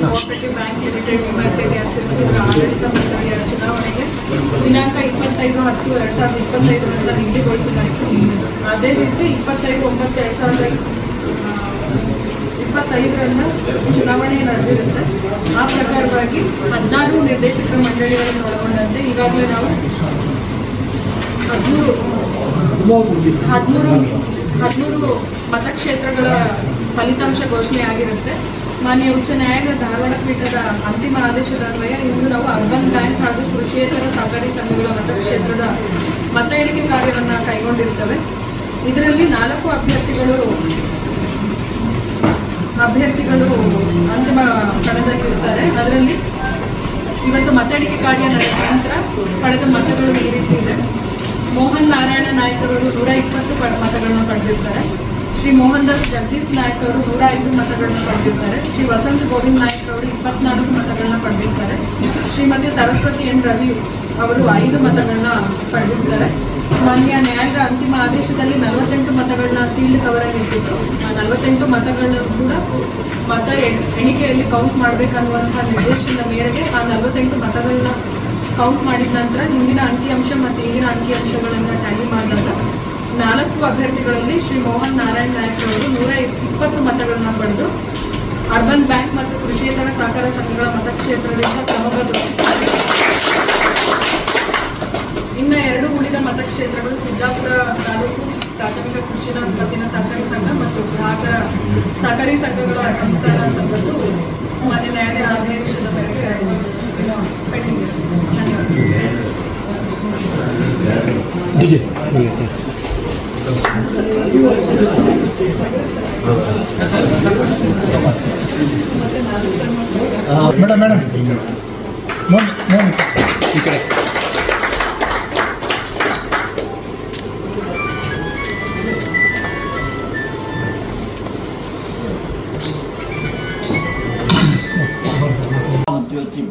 Cooperative bank limited ವಿಮರ್ಶೆಗೆ ಆಡಳಿತ ಮಂಡಳಿಯ ಚುನಾವಣೆಗೆ. ದಿನಾಂಕ ಇಪ್ಪತ್ತೈದು ಹತ್ತು ಎರಡು ಸಾವಿರದ ಇಪ್ಪತ್ತೈದರಿಂದ ನಿಗದಿಗೊಳಿಸಲಾಯಿತು ಅದೇ ರೀತಿ ಇಪ್ಪತ್ತೈದು ಒಂಬತ್ತು ಎರಡು ಸಾವಿರದ ಇಪ್ಪತ್ತೈದರಿಂದ ಚುನಾವಣೆ ನಡೆದಿರುತ್ತೆ. ಆ ಪ್ರಕಾರವಾಗಿ ಹದಿನಾರು ನಿರ್ದೇಶಕರ ಮಂಡಳಿಗಳನ್ನು ಒಳಗೊಂಡಂತೆ ಈಗಾಗಲೇ ನಾವು ಹದಿಮೂರು ಹದಿಮೂರು ಹದಿಮೂರು ಮತಕ್ಷೇತ್ರಗಳ ಫಲಿತಾಂಶ ಘೋಷಣೆ ಆಗಿರುತ್ತೆ. ಮಾನ್ಯ ಉಚ್ಚ ನ್ಯಾಯಾಲಯ ಧಾರವಾಡ ಪೀಠದ ಅಂತಿಮ ಆದೇಶದ ಅನ್ವಯ ಇಂದು ನಾವು ಅರ್ಬನ್ ಬ್ಯಾಂಕ್ ಹಾಗೂ ಕೃಷಿಯೇತರ ಸಹಕಾರಿ ಸಂಘಗಳ ಮತಕ್ಷೇತ್ರದ ಮತ ಎಣಿಕೆ ಕಾರ್ಯವನ್ನು ಕೈಗೊಂಡಿರ್ತವೆ ಇದರಲ್ಲಿ ನಾಲ್ಕು ಅಭ್ಯರ್ಥಿಗಳು ಅಭ್ಯರ್ಥಿಗಳು ಅಂತಿಮ ಕಣದಲ್ಲಿ ಇರ್ತಾರೆ ಅದರಲ್ಲಿ ಇವತ್ತು ಮತ ಎಣಿಕೆ ಕಾರ್ಯ ನಡೆದ ನಂತರ ಪಡೆದ ಮತಗಳು ಈ ರೀತಿ ಇದೆ. ಮೋಹನ್ ನಾರಾಯಣ ನಾಯಕರವರು ನೂರ ಇಪ್ಪತ್ತು ಮತಗಳನ್ನ ಪಡೆದಿರ್ತಾರೆ ಶ್ರೀ ಮೋಹನ್ ದಾಸ್ ಜಗದೀಶ್ ನಾಯ್ಕ ಅವರು ನೂರ ಐದು ಮತಗಳನ್ನು ಪಡೆದಿದ್ದಾರೆ. ಶ್ರೀ ವಸಂತ್ ಗೋವಿಂದ್ ನಾಯ್ಕ ಅವರು ಇಪ್ಪತ್ನಾಲ್ಕು ಮತಗಳನ್ನ ಪಡೆದಿದ್ದಾರೆ. ಶ್ರೀಮತಿ ಸರಸ್ವತಿ ಎನ್ ರವಿ ಅವರು ಐದು ಮತಗಳನ್ನ ಪಡೆದಿದ್ದಾರೆ. ಮಾನ್ಯ ನ್ಯಾಯಾಂಗ ಅಂತಿಮ ಆದೇಶದಲ್ಲಿ ನಲವತ್ತೆಂಟು ಮತಗಳನ್ನ ಸೀಲ್ಡ್ ಕವರಲ್ಲಿ ಇಟ್ಟಿತ್ತು ಆ ನಲವತ್ತೆಂಟು ಮತಗಳನ್ನ ಕೂಡ ಮತ ಎಣ್- ಎಣಿಕೆಯಲ್ಲಿ ಕೌಂಟ್ ಮಾಡಬೇಕನ್ನುವಂಥ ನಿರ್ದೇಶನದ ಮೇರೆಗೆ ಆ ನಲವತ್ತೆಂಟು ಮತಗಳನ್ನ ಕೌಂಟ್ ಮಾಡಿದ ನಂತರ ಹಿಂದಿನ ಅಂಕಿಅಂಶ ಮತ್ತು ಈಗಿನ ಅಂಕಿಅಂಶಗಳನ್ನು ಟ್ಯಾಲಿ ಮಾಡಿದಾಗ ನಾಲ್ಕು ಅಭ್ಯರ್ಥಿಗಳಲ್ಲಿ ಶ್ರೀ ಮೋಹನ್ ನಾರಾಯಣ್ ನಾಯಕ್ ಅವರು ನೂರ ಇಪ್ಪತ್ತು ಮತಗಳನ್ನು ಪಡೆದು ಅರ್ಬನ್ ಬ್ಯಾಂಕ್ ಮತ್ತು ಕೃಷಿಯೇತರ ಸಹಕಾರ ಸಂಘಗಳ ಮತಕ್ಷೇತ್ರದಿಂದ ಕ್ರಮಬದ್ಧ. ಇನ್ನು ಎರಡು ಉಳಿದ ಮತಕ್ಷೇತ್ರಗಳು ಸಿದ್ದಾಪುರ ತಾಲೂಕು ಪ್ರಾಥಮಿಕ ಕೃಷಿ ಉತ್ಪತ್ತಿನ ಸಹಕಾರಿ ಸಂಘ ಮತ್ತು ಗ್ರಾಹಕರ ಸಹಕಾರಿ ಸಂಘಗಳ ಸಂಸ್ಥಾನ ಸಂಘದ್ದು ಮಾನ್ಯ ನ್ಯಾಯಾಲಯ ಆದೇಶದ ಮೇರೆಗೆ ಪೆಂಡಿಂಗ್ ಧನ್ಯವಾದ. Madam madam. ಈ ಕಡೆ.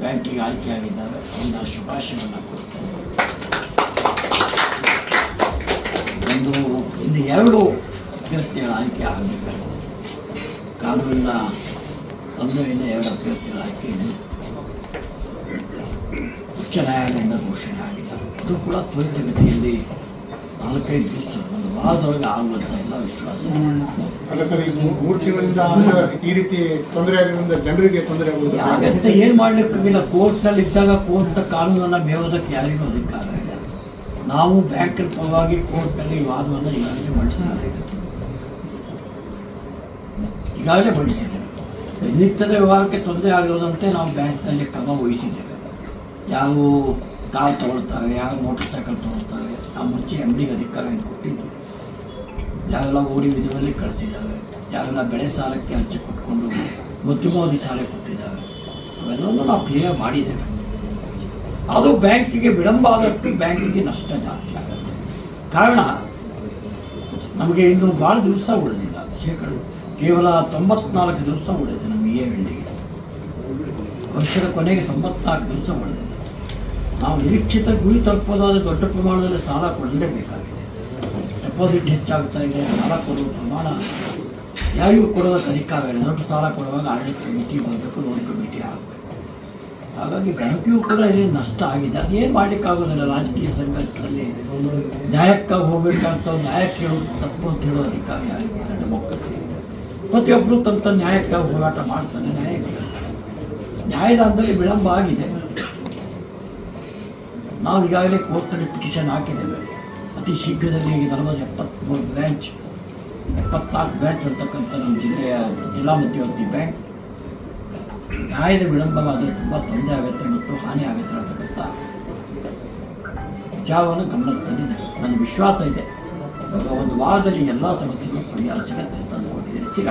ಬ್ಯಾಂಕಿಂಗ್ ಆಯ್ಕೆಯಾಗಿದ್ದಾರೆ. ಅವನ್ನ ಶುಭಾಶಯವನ್ನು ಎರಡು ಅಭ್ಯರ್ಥಿಗಳ ಆಯ್ಕೆ ಆಗಬೇಕಾಗಿದೆ ಕಾನೂನಿನ ತೊಂದರೆಯಿಂದ ಎರಡು ಅಭ್ಯರ್ಥಿಗಳ ಆಯ್ಕೆ ಇದೆ. ಉಚ್ಚ ನ್ಯಾಯಾಲಯದಿಂದ ಘೋಷಣೆ ಆಗಿಲ್ಲ ಅದು ಕೂಡ ತ್ವರಿತಗತಿಯಲ್ಲಿ ನಾಲ್ಕೈದು ದಿವಸ ಒಂದು ವಾರದೊಳಗೆ ಆಗುವಂತ ಎಲ್ಲ ವಿಶ್ವಾಸ ಇದೆ. ಅಲ್ಲ ಸರ್ ಈಗ ಮೂ- ಮೂರು ತಿಂಗಳಿಂದ ಈ ರೀತಿ ತೊಂದರೆ ಆಗಿರೋದ್ರಿಂದ ಜನರಿಗೆ ತೊಂದರೆ ಆಗುವುದು ಯಾಗಂತ ಏನು ಕೋರ್ಟ್ ಕೋರ್ಟ್ನಲ್ಲಿ ಇದ್ದಾಗ ಕೋರ್ಟ್ ಕಾನೂನನ್ನು ಮೇವೋದಕ್ಕೆ ಯಾರಿಗೂ ಅಧಿಕಾರ ಇಲ್ಲ. ನಾವು ಬ್ಯಾಂಕ್ ಪರವಾಗಿ ಕೋರ್ಟ್ನಲ್ಲಿ ವಾದವನ್ನು ಈಗಾಗಲೇ ಮಂಡಿಸಿದ್ದೇವೆ ಈಗಾಗಲೇ ಮಂಡಿಸಿದ್ದೇವೆ ನಿತ್ಯದ ವ್ಯವಹಾರಕ್ಕೆ ತೊಂದರೆ ಆಗಿರೋದಂತೆ ನಾವು ಬ್ಯಾಂಕ್ನಲ್ಲಿ ಕ್ರಮ ವಹಿಸಿದ್ದೇವೆ. ಯಾವ ಕಾರ್ ತಗೊಳ್ತಾರೆ ಯಾವ ಮೋಟರ್ ಸೈಕಲ್ ತಗೊಳ್ತಾರೆ, ನಾವು ಮುಂಚೆ ಎಂ ಡಿಗೆ ಅಧಿಕಾರವನ್ನು ಕೊಟ್ಟಿದ್ವಿ. ಯಾವೆಲ್ಲ ಓಡಿ ವಿಧದಲ್ಲಿ ಕಳಿಸಿದ್ದಾವೆ ಯಾವೆಲ್ಲ ಬೆಳೆ ಸಾಲಕ್ಕೆ ಹಂಚಿ ಕೊಟ್ಕೊಂಡು ಮಧ್ಯಮಾವಧಿ ಸಾಲ ಕೊಟ್ಟಿದ್ದಾವೆ ಅವೆಲ್ಲವನ್ನು ನಾವು ಕ್ಲಿಯರ್ ಮಾಡಿದ್ದೇವೆ. ಅದು ಬ್ಯಾಂಕಿಗೆ ವಿಳಂಬ ಆದಷ್ಟು ಬ್ಯಾಂಕಿಗೆ ನಷ್ಟ ಜಾಸ್ತಿ ಆಗುತ್ತೆ. ಕಾರಣ, ನಮಗೆ ಇನ್ನು ಭಾಳ ದಿವಸ ಉಳಿದಿಲ್ಲ. ಶೇಕಡ ಕೇವಲ ತೊಂಬತ್ನಾಲ್ಕು ದಿವಸ ಉಳಿದಿದೆ ನಮ್ಮ ಎ ವೆಂಡಿಗೆ ವರ್ಷದ ಕೊನೆಗೆ ತೊಂಬತ್ನಾಲ್ಕು ದಿವಸ ಉಳಿದಿದೆ. ನಾವು ನಿರೀಕ್ಷಿತ ಗುರಿ ತಲುಪೋದಾದ ದೊಡ್ಡ ಪ್ರಮಾಣದಲ್ಲಿ ಸಾಲ ಕೊಡಲೇಬೇಕಾಗಿದೆ. ಡೆಪಾಸಿಟ್ ಹೆಚ್ಚಾಗ್ತಾ ಇದೆ, ಸಾಲ ಕೊಡುವ ಪ್ರಮಾಣ ಯಾರಿಗೂ ಕೊಡೋದಕ್ಕೆ ಅಧಿಕಾರ ಇಲ್ಲ ದೊಡ್ಡ ಸಾಲ ಕೊಡುವಾಗ ಆಡಳಿತ ಕಮಿಟಿ ಬಂದಕ್ಕೂ ಲೋನ್ ಕಮಿಟಿ ಆಗಬೇಕು. ಹಾಗಾಗಿ ಬ್ಯಾಂಕಿಗೂ ಕೂಡ ಇಲ್ಲಿ ನಷ್ಟ ಆಗಿದೆ. ಅದೇನು ಮಾಡಲಿಕ್ಕಾಗೋದಿಲ್ಲ ರಾಜಕೀಯ ಸಂಘರ್ಷದಲ್ಲಿ. ನ್ಯಾಯಕ್ಕಾಗಿ ಹೋಗ್ಬೇಕಂತ ನ್ಯಾಯ ಹೇಳೋದು ತಪ್ಪು ಅಂತ ಹೇಳೋ ಆಗಿದೆ ಯಾರಿಗಿಲ್ಲ ಡೆಮೋಕ್ರಸಿ ಪ್ರತಿಯೊಬ್ಬರು ತಂತ ನ್ಯಾಯಕ್ಕೆ ನ್ಯಾಯಕ್ಕಾಗಿ ಹೋರಾಟ ಮಾಡ್ತಾನೆ ನ್ಯಾಯ ಕೇಳ್ತಾನೆ ನ್ಯಾಯದಾನದಲ್ಲಿ ವಿಳಂಬ ಆಗಿದೆ. ನಾವು ಈಗಾಗಲೇ ಕೋರ್ಟ್ನಲ್ಲಿ ಪಿಟಿಷನ್ ಹಾಕಿದ್ದೇವೆ. ಅತಿ ಶೀಘ್ರದಲ್ಲಿ ನಲವತ್ತು ಎಪ್ಪತ್ತ್ಮೂರು ಬ್ರ್ಯಾಂಚ್ ಎಪ್ಪತ್ನಾಲ್ಕು ಬ್ರ್ಯಾಂಚ್ ಅಂತಕ್ಕಂಥ ನಮ್ಮ ಜಿಲ್ಲೆಯ ಜಿಲ್ಲಾ ಮಧ್ಯವರ್ತಿ ಬ್ಯಾಂಕ್ ನ್ಯಾಯದ ವಿಳಂಬವಾದರೆ ತುಂಬ ತೊಂದರೆ ಆಗುತ್ತೆ ಮತ್ತು ಹಾನಿ ಆಗುತ್ತೆ ಅಂತಕ್ಕಂಥ ವಿಚಾರವನ್ನು ಗಮನದಲ್ಲಿ ನನ್ನ ವಿಶ್ವಾಸ ಇದೆ. ಒಂದು ವಾರದಲ್ಲಿ ಎಲ್ಲ ಸಮಸ್ಯೆಗಳು ಪರಿಹಾರ ಸಿಗುತ್ತೆ ಅಂತ ಅಂದ್ಕೊಂಡಿದ್ದೀನಿ. ಸಿಗ.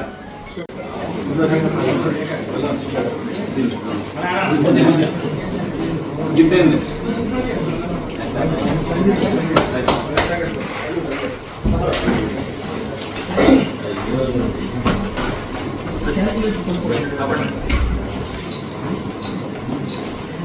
Thank.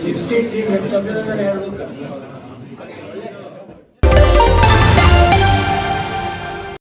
ಸಿಕ್ಸ್ಟಿ ಟೀಮ್ ಅಭಿನಂದನೆ ಹೇಳೋದು